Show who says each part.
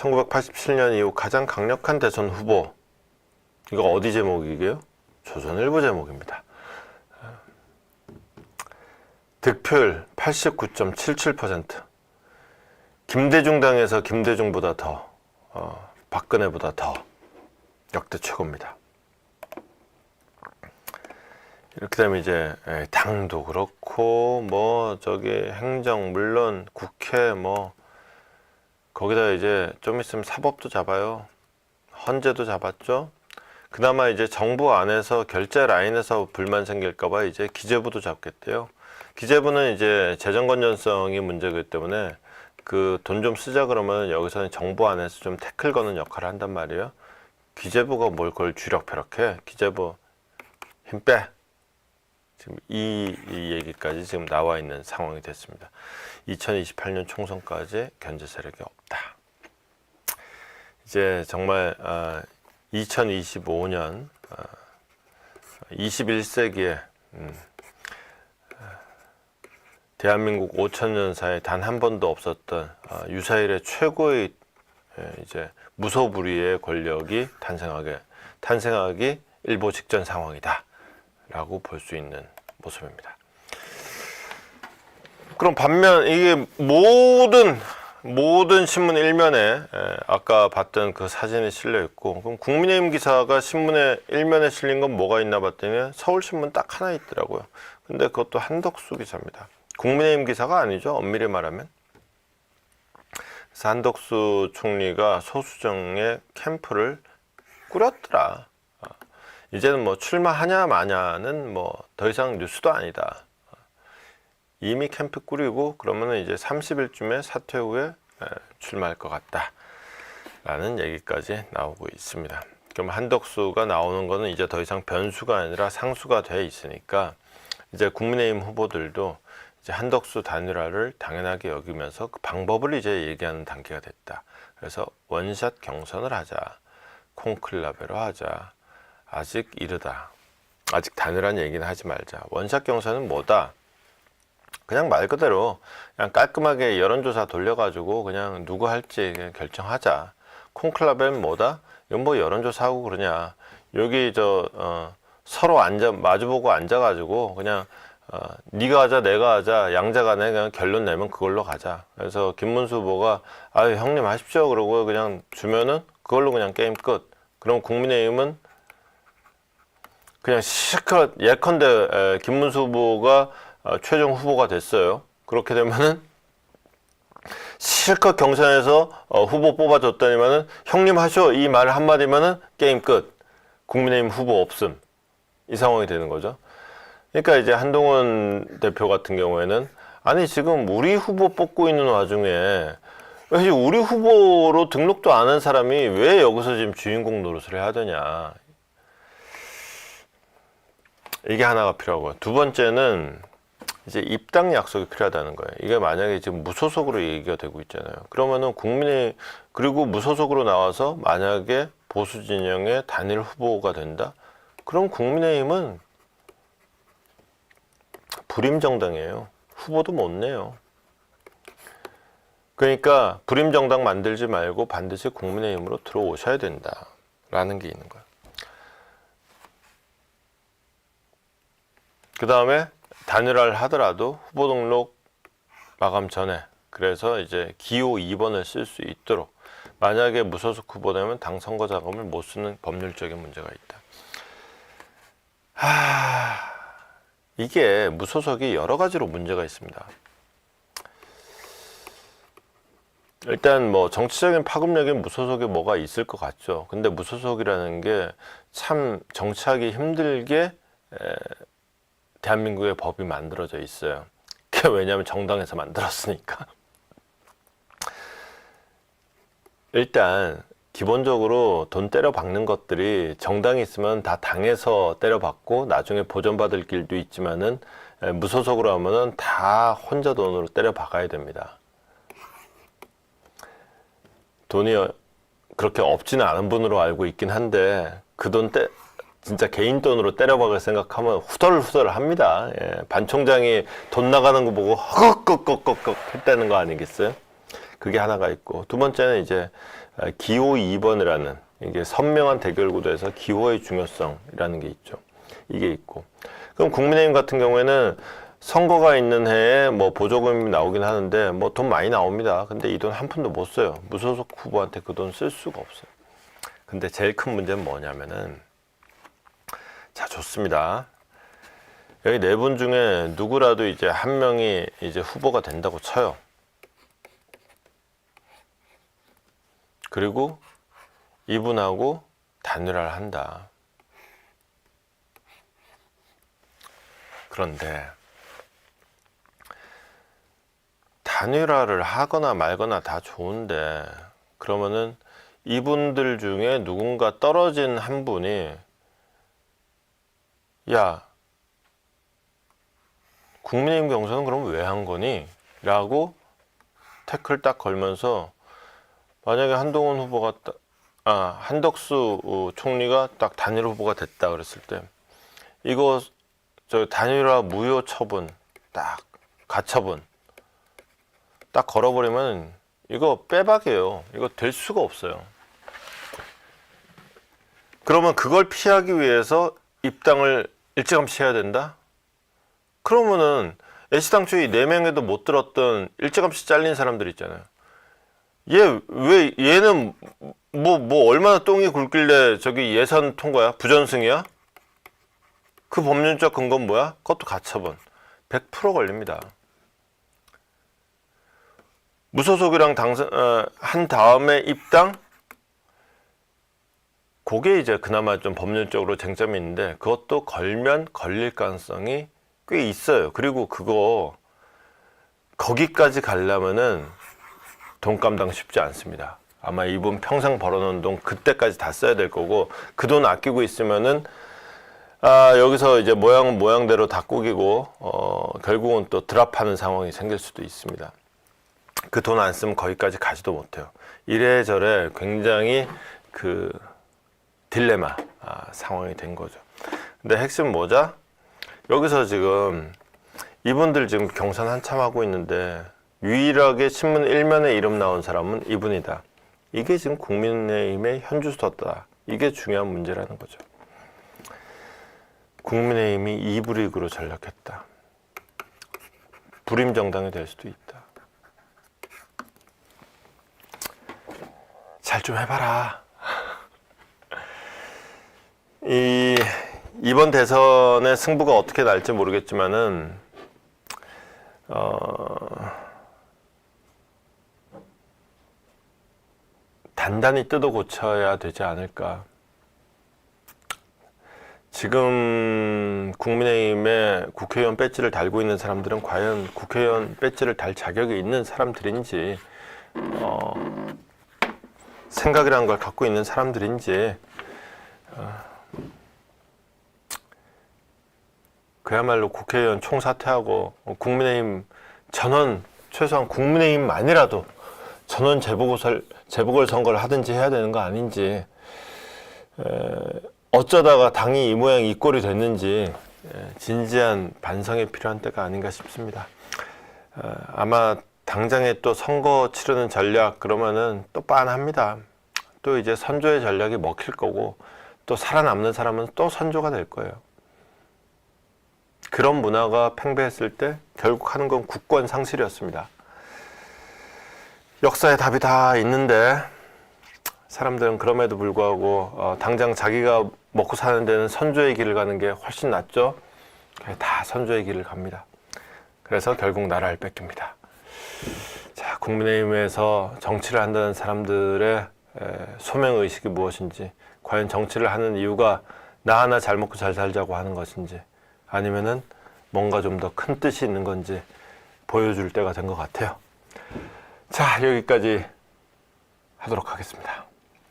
Speaker 1: 1987년 이후 가장 강력한 대선 후보. 이거 어디 제목이게요? 조선일보 제목입니다. 득표율 89.77%. 김대중 당에서 김대중보다 더, 어, 박근혜보다 더 역대 최고입니다. 이렇게 되면 이제 에, 당도 그렇고 뭐 저기 행정 물론 국회 뭐 거기다 이제 좀 있으면 사법도 잡아요. 헌재도 잡았죠. 그나마 이제 정부 안에서 결제 라인에서 불만 생길까봐 이제 기재부도 잡겠대요. 기재부는 이제 재정 건전성이 문제이기 때문에 그 돈 좀 쓰자 그러면 여기서는 정부 안에서 좀 태클 거는 역할을 한단 말이에요. 기재부가 뭘 그걸 쥐락펴락해? 기재부 힘 빼. 지금 이, 이 얘기까지 지금 나와 있는 상황이 됐습니다. 2028년 총선까지 견제 세력이 없다. 이제 정말 아, 2025년 아, 21세기에 음, 아, 대한민국 5천 년 사이에 단 한 번도 없었던 아, 유사일의 최고의 예, 이제 무소불위의 권력이 탄생하게 탄생하기 일보 직전 상황이다. 라고 볼 수 있는 모습입니다. 그럼 반면 이게 모든 모든 신문 일면에 에, 아까 봤던 그 사진이 실려 있고 그럼 국민의힘 기사가 신문에 일면에 실린 건 뭐가 있나 봤더니 서울신문 딱 하나 있더라고요. 근데 그것도 한덕수 기사입니다. 국민의힘 기사가 아니죠. 엄밀히 말하면. 한덕수 총리가 소수정의 캠프를 꾸렸더라. 이제는 뭐 출마하냐 마냐는 뭐 더 이상 뉴스도 아니다. 이미 캠프 꾸리고 그러면은 이제 30일쯤에 사퇴 후에 에, 출마할 것 같다. 라는 얘기까지 나오고 있습니다. 그럼 한덕수가 나오는 거는 이제 더 이상 변수가 아니라 상수가 돼 있으니까 이제 국민의힘 후보들도 이제 한덕수 단일화를 당연하게 여기면서 그 방법을 이제 얘기하는 단계가 됐다. 그래서 원샷 경선을 하자. 콩클라베로 하자. 아직 이르다. 아직 단일한 얘기는 하지 말자. 원샷 경선은 뭐다? 그냥 말 그대로 그냥 깔끔하게 여론조사 돌려가지고 그냥 누구 할지 그냥 결정하자. 콩클라베는 뭐다? 이건 뭐 여론조사하고 그러냐. 여기 저 어, 서로 앉아 마주보고 앉아가지고 그냥 어, 네가 하자 내가 하자 양자간에 그냥 결론 내면 그걸로 가자. 그래서 김문수 후보가 아유 형님 하십시오 그러고 그냥 주면은 그걸로 그냥 게임 끝. 그럼 국민의힘은 그냥 실컷 예컨대 에, 김문수 후보가 어, 최종 후보가 됐어요. 그렇게 되면은 실컷 경선에서 어, 후보 뽑아줬더니만은 형님 하셔 이말 한마디면은 게임 끝. 국민의힘 후보 없음. 이 상황이 되는 거죠. 그러니까 이제 한동훈 대표 같은 경우에는 아니 지금 우리 후보 뽑고 있는 와중에 왜 우리 후보로 등록도 안 한 사람이 왜 여기서 지금 주인공 노릇을 해야 되냐. 이게 하나가 필요하고요. 두 번째는 이제 입당 약속이 필요하다는 거예요. 이게 만약에 지금 무소속으로 얘기가 되고 있잖아요. 그러면은 국민의 그리고 무소속으로 나와서 만약에 보수 진영의 단일 후보가 된다. 그럼 국민의힘은 불임 정당이에요. 후보도 못 내요. 그러니까 불임 정당 만들지 말고 반드시 국민의힘으로 들어오셔야 된다라는 게 있는 거예요. 그 다음에 단일화를 하더라도 후보 등록 마감 전에 그래서 이제 기호 2번을 쓸 수 있도록 만약에 무소속 후보되면 당 선거 자금을 못 쓰는 법률적인 문제가 있다. 하... 이게 무소속이 여러 가지로 문제가 있습니다. 일단 뭐 정치적인 파급력인 무소속에 뭐가 있을 것 같죠. 근데 무소속이라는 게 참 정치하기 힘들게 에, 대한민국의 법이 만들어져 있어요. 그게 왜냐하면 정당에서 만들었으니까. 일단 기본적으로 돈 때려 박는 것들이 정당이 있으면 다 당에서 때려 박고 나중에 보전받을 길도 있지만은 에, 무소속으로 하면은 다 혼자 돈으로 때려 박아야 됩니다. 돈이 어- 그렇게 없지는 않은 분으로 알고 있긴 한데 그 돈 때 진짜 개인 돈으로 때려박을 생각하면 후덜후덜 합니다. 예, 반 총장이 돈 나가는 거 보고 허걱걱걱걱 했다는 거 아니겠어요? 그게 하나가 있고 두 번째는 이제 아, 기호 2번이라는 이게 선명한 대결 구도에서 기호의 중요성이라는 게 있죠. 이게 있고 그럼 국민의힘 같은 경우에는 선거가 있는 해에 뭐 보조금이 나오긴 하는데 뭐 돈 많이 나옵니다. 근데 이 돈 한 푼도 못 써요. 무소속 후보한테 그 돈 쓸 수가 없어요. 근데 제일 큰 문제는 뭐냐면은 자 좋습니다. 여기 네 분 중에 누구라도 이제 한 명이 이제 후보가 된다고 쳐요. 그리고 이분하고 단일화를 한다. 그런데 단일화를 하거나 말거나 다 좋은데 그러면은 이분들 중에 누군가 떨어진 한 분이 야 국민의힘 경선은 그럼 왜 한 거니? 라고 태클 딱 걸면서 만약에 한동훈 후보가 딱- 아 한덕수 어, 총리가 딱 단일 후보가 됐다 그랬을 때 이거 저 단일화 무효 처분 딱 가처분 딱 걸어버리면 이거 빼박이에요. 이거 될 수가 없어요. 그러면 그걸 피하기 위해서 입당을 일찌감치 해야 된다? 그러면은 애시당초에 네 명에도 못 들었던 일찌감치 잘린 사람들 있잖아요. 얘 왜 얘는 뭐 뭐 얼마나 똥이 굵길래 저기 예산 통과야? 부전승이야? 그 법률적 근거는 뭐야? 그것도 가처분. 100% 걸립니다. 무소속이랑 당선 어, 한 다음에 입당 그게 이제 그나마 좀 법률적으로 쟁점이 있는데 그것도 걸면 걸릴 가능성이 꽤 있어요. 그리고 그거 거기까지 가려면은 돈 감당 쉽지 않습니다. 아마 이분 평생 벌어놓은 돈 그때까지 다 써야 될 거고 그 돈 아끼고 있으면은 아 여기서 이제 모양 모양대로 다 꾸기고 어 결국은 또 드랍하는 상황이 생길 수도 있습니다. 그 돈 안 쓰면 거기까지 가지도 못해요. 이래저래 굉장히 그 딜레마 아, 상황이 된 거죠. 근데 핵심 뭐자? 여기서 지금 이분들 지금 경선 한참 하고 있는데 유일하게 신문 일면에 이름 나온 사람은 이분이다. 이게 지금 국민의힘의 현주소다. 이게 중요한 문제라는 거죠. 국민의힘이 2부 리그로 전락했다. 불임 정당이 될 수도 있다. 잘 좀 해봐라. 이 이번 대선의 승부가 어떻게 날지 모르겠지만은 어, 단단히 뜯어 고쳐야 되지 않을까. 지금 국민의힘에 국회의원 배지를 달고 있는 사람들은 과연 국회의원 배지를 달 자격이 있는 사람들인지 어, 생각이라는 걸 갖고 있는 사람들인지 어, 그야말로 국회의원 총사퇴하고 국민의힘 전원 최소한 국민의힘만이라도 전원 재보궐 재보궐 선거를 하든지 해야 되는 거 아닌지 에, 어쩌다가 당이 이 모양 이 꼴이 됐는지 에, 진지한 반성이 필요한 때가 아닌가 싶습니다. 어, 아마 당장에 또 선거 치르는 전략 그러면은 또 빤합니다. 또 이제 선조의 전략이 먹힐 거고 또 살아남는 사람은 또 선조가 될 거예요. 그런 문화가 팽배했을 때 결국 하는 건 국권 상실이었습니다. 역사에 답이 다 있는데 사람들은 그럼에도 불구하고 어, 당장 자기가 먹고 사는 데는 선조의 길을 가는 게 훨씬 낫죠. 다 선조의 길을 갑니다. 그래서 결국 나라를 뺏깁니다. 자, 국민의힘에서 정치를 한다는 사람들의 에, 소명 의식이 무엇인지, 과연 정치를 하는 이유가 나 하나 잘 먹고 잘 살자고 하는 것인지, 아니면은 뭔가 좀 더 큰 뜻이 있는 건지 보여줄 때가 된 것 같아요. 자, 여기까지 하도록 하겠습니다.